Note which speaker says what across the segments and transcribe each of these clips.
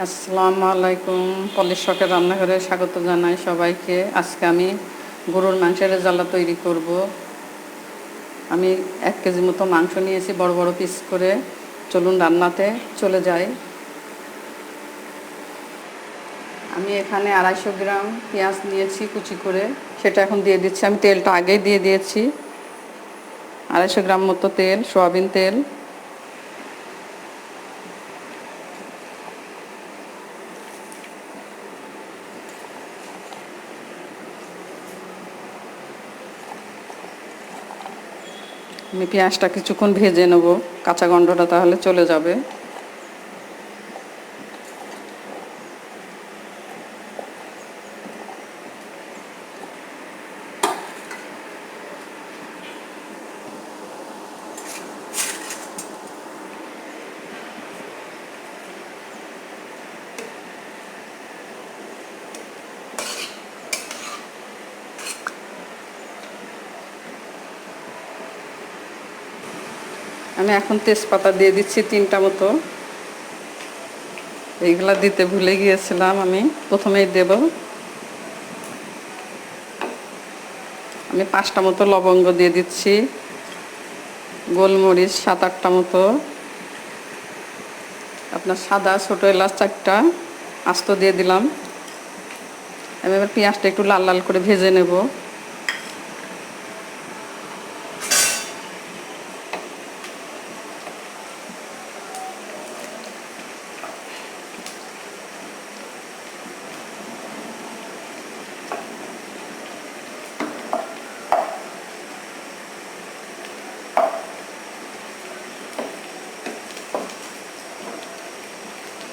Speaker 1: আসসালামু আলাইকুম। পলিশ শখের রান্নাঘরে স্বাগত জানাই সবাইকে। আজকে আমি গরুর মাংসের রেজালা তৈরি করব। আমি এক কেজি মতো মাংস নিয়েছি, বড় বড় পিস করে। চলুন রান্নাতে চলে যাই। আমি এখানে আড়াইশো গ্রাম পেঁয়াজ নিয়েছি কুচি করে। সেটা এখন দিয়ে দিচ্ছি। আমি তেলটা আগেই দিয়ে দিয়েছি। আড়াইশো গ্রাম মতো তেল, সোয়াবিন তেল। আমি পেঁয়াজটা কিছুক্ষণ ভেজে নেব কাঁচা গন্ধটা তাহলে চলে যাবে। আমি এখন তেজপাতা দিয়ে দিচ্ছি তিনটা মতো। এইগুলা দিতে ভুলে গিয়েছিলাম আমি, প্রথমেই দেব। আমি পাঁচটা মতো লবঙ্গ দিয়ে দিচ্ছি। গোলমরিচ সাত আটটা মতো। আপনার সাদা, ছোটো এলাচ চারটা আস্ত দিয়ে দিলাম। আমি এবার পেঁয়াজটা একটু লাল লাল করে ভেজে নেব।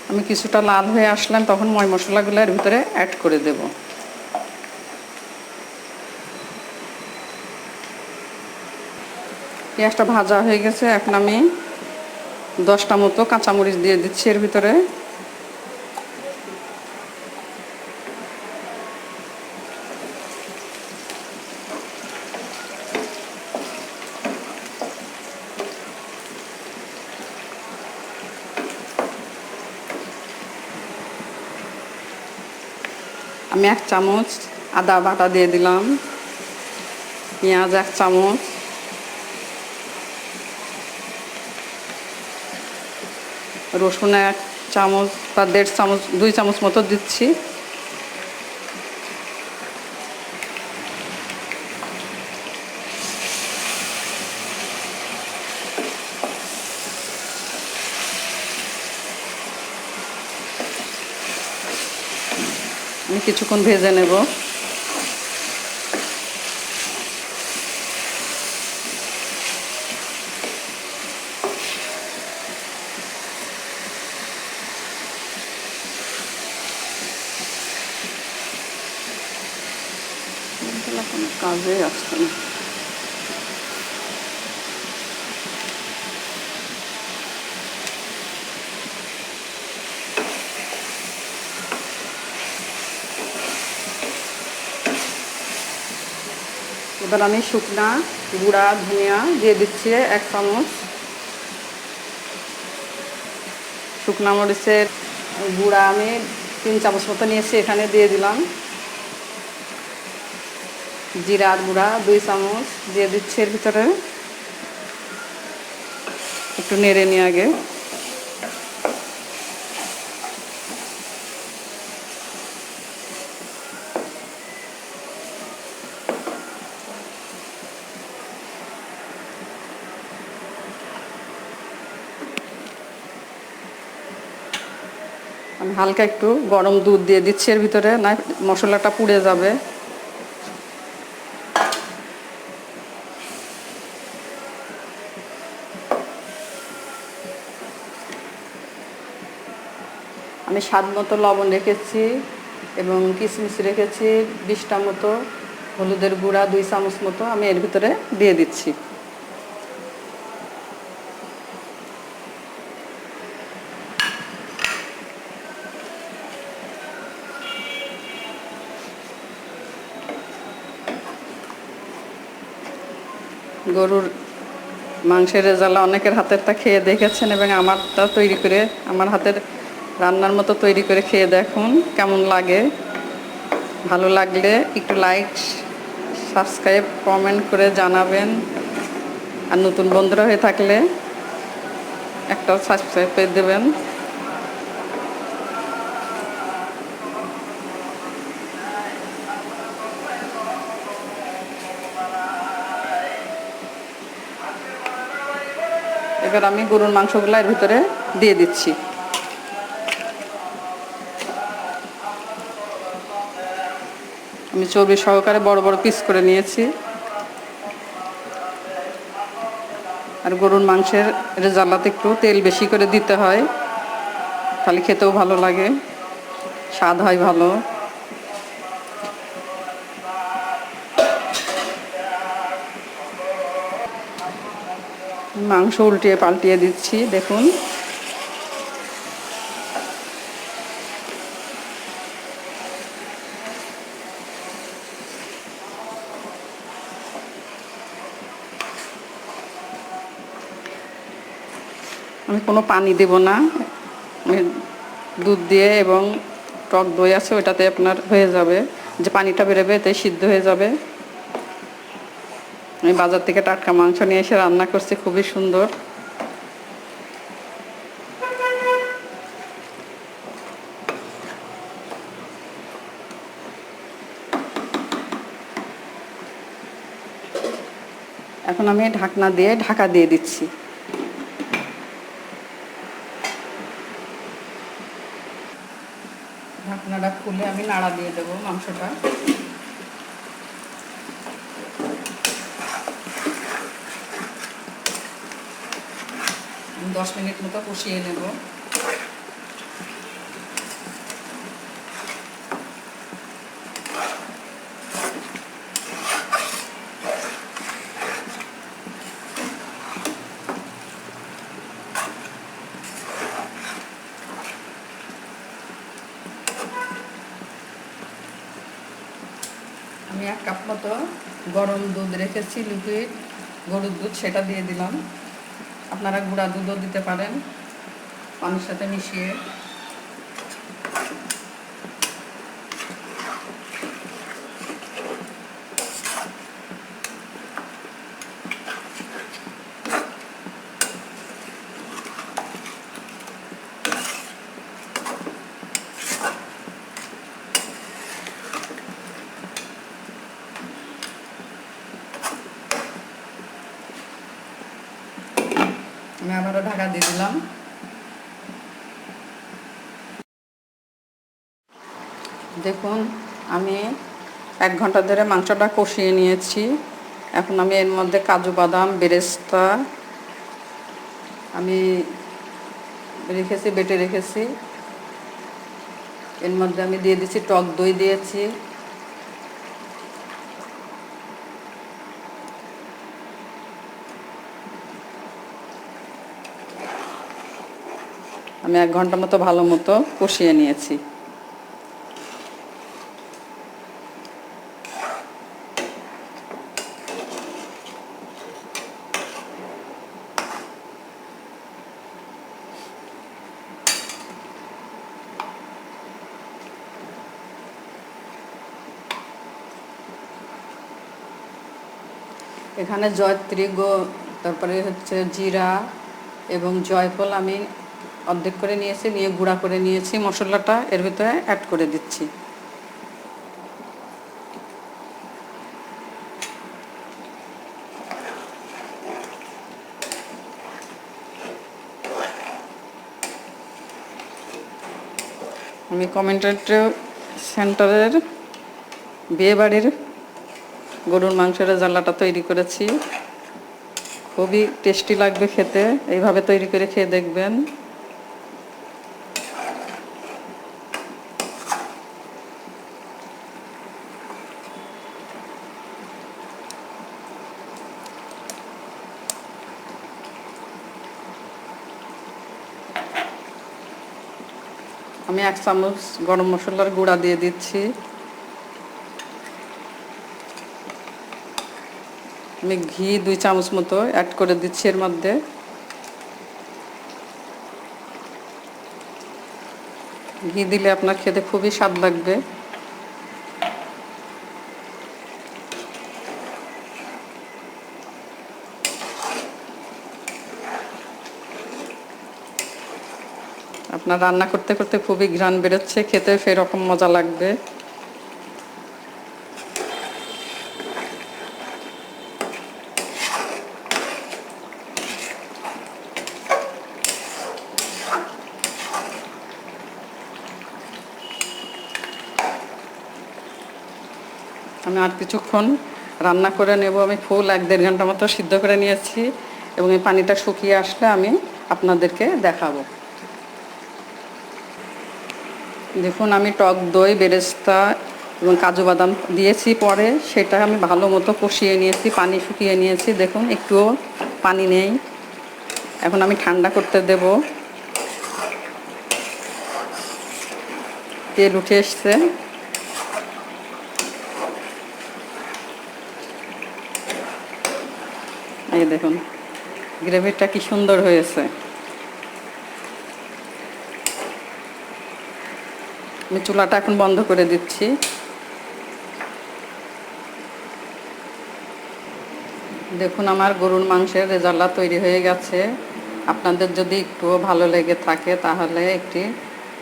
Speaker 1: আমি কিছুটা লাল হয়ে আসলাম, তখন ময় মশলাগুলো এর ভিতরে অ্যাড করে দেব। পেঁয়াজটা ভাজা হয়ে গেছে, এখন আমি দশটা মতো কাঁচামরিচ দিয়ে দিচ্ছি এর ভিতরে। আমি এক চামচ আদা বাটা দিয়ে দিলাম, পেঁয়াজ এক চামচ, রসুন এক চামচ বা দেড় চামচ, দুই চামচ মতো দিচ্ছি। আমি কিছুক্ষণ ভেজে নেব। কাজে আসছে না। এবার আমি শুকনা, গুঁড়া, ধনিয়া দিয়ে দিচ্ছি এক চামচ। শুকনা মরিচের গুঁড়া আমি তিন চামচ মতো নিয়েছি, এখানে দিয়ে দিলাম। জিরার গুঁড়া দুই চামচ দিয়ে দিচ্ছি এর ভিতরে। একটু নেড়ে নিয়ে আগে। আমি হালকা একটু গরম দুধ দিয়ে দিচ্ছি এর ভিতরে, না, মশলাটা পুড়ে যাবে। আমি স্বাদ মতো লবণ রেখেছি এবং কিশমিশ রেখেছি, বিশটা মতো, হলুদের গুঁড়া দুই চামচ মতো আমি এর ভিতরে দিয়ে দিচ্ছি। গরুর মাংসের রেজালা অনেকের হাতেরটা খেয়ে দেখেছেন এবং আমারটা তৈরি করে, আমার হাতের রান্নার মতো তৈরি করে খেয়ে দেখুন, কেমন লাগে? ভালো লাগলে একটু লাইক সাবস্ক্রাইব কমেন্ট করে জানাবেন। আর নতুন বন্ধুরা হয়ে থাকলে একটা সাবস্ক্রাইব করে দেবেন। এবার আমি গরুর মাংসগুলো এর ভিতরে দিয়ে দিচ্ছি। আমি চর্বি সহকারে বড় বড় পিস করে নিয়েছি। আর গরুর মাংসের রেজালাতে একটু তেল বেশি করে দিতে হয়, তাহলে খেতেও ভালো লাগে, স্বাদ হয় ভালো। মাংস উল্টিয়ে পাল্টিয়ে দিচ্ছি, দেখুন। আমি কোনো পানি দেব না। দুধ দিয়ে এবং টক দই আছে, ওইটাতে আপনার হয়ে যাবে। যে পানিটা বেরোবে, এতে সিদ্ধ হয়ে যাবে। আমি বাজার থেকে টাটকা মাংস নিয়ে এসে রান্না করছি, খুবই সুন্দর। এখন আমি ঢাকনা দিয়ে ঢাকা দিয়ে দিচ্ছি। ঢাকনাটা খুলে আমি নাড়া দিয়ে দেবো মাংসটা। দশ মিনিট মতো কষিয়ে নেব। আমি এক কাপ মতো গরম দুধ রেখেছি, লিকুইড গরুর দুধ, সেটা দিয়ে দিলাম। আপনারা গুঁড়া দুধও দিতে পারেন পানির সাথে মিশিয়ে আমি আবারও ঢাকা দিয়ে দিলাম। দেখুন, আমি এক ঘণ্টা ধরে মাংসটা কষিয়ে নিয়েছি। এখন আমি এর মধ্যে কাজু বাদাম, বেরেস্তা, আমি রেখেছি, বেটে রেখেছি। এর মধ্যে আমি দিয়ে দিচ্ছি টক দই দিয়েছি। আমি এক ঘণ্টা মতো ভালো মতো কষিয়ে নিয়েছি। এখানে জয়ত্রী গো, তারপরে হচ্ছে জিরা এবং জয়ফল আমি অর্ধেক করে নিয়েছি, নিয়ে গুঁড়া করে নিয়েছি মশলাটা, এর ভিতরে অ্যাড করে দিচ্ছি। আমি কমেন্টেটর সেন্টারের বিয়েবাড়ির গরুর মাংসের জ্বালাটা তৈরি করেছি। খুবই টেস্টি লাগবে খেতে, এইভাবে তৈরি করে খেয়ে দেখবেন। আমি এক চামচ গরম মশলার গুঁড়া দিয়ে দিচ্ছি। আমি ঘি দুই চামচ মতো অ্যাড করে দিচ্ছি এর মধ্যে। ঘি দিলে আপনার খেতে খুবই স্বাদ লাগবে। আপনার রান্না করতে করতে খুবই ঘ্রাণ বেরোচ্ছে, খেতে সেরকম মজা লাগবে। আমি আর কিছুক্ষণ রান্না করে নেব, আমি ফুল এক দেড় ঘণ্টা মতো সিদ্ধ করে নিয়েছি এবং এই পানিটা শুকিয়ে আসলে আমি আপনাদেরকে দেখাবো। দেখুন, আমি টক দই, বেরেস্তা এবং কাজু বাদাম দিয়েছি পরে। সেটা আমি ভালো মতো কষিয়ে নিয়েছি, পানি শুকিয়ে নিয়েছি। দেখুন, একটুও পানি নেই। এখন আমি ঠান্ডা করতে দেব। তেল উঠে এসছে। এই দেখুন, গ্রেভিটা কি সুন্দর হয়েছে। আমি চুলাটা এখন বন্ধ করে দিচ্ছি। দেখুন, আমার গরুর মাংসের রেজাল্লা তৈরি হয়ে গেছে। আপনাদের যদি একটুও ভালো লেগে থাকে, তাহলে একটি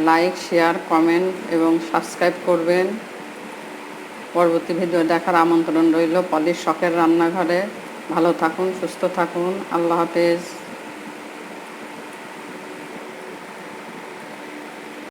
Speaker 1: লাইক, শেয়ার, কমেন্ট এবং সাবস্ক্রাইব করবেন। পরবর্তী ভিডিও দেখার আমন্ত্রণ রইল পলিশ শখের রান্নাঘরে। ভালো থাকুন, সুস্থ থাকুন। আল্লাহ হাফেজ।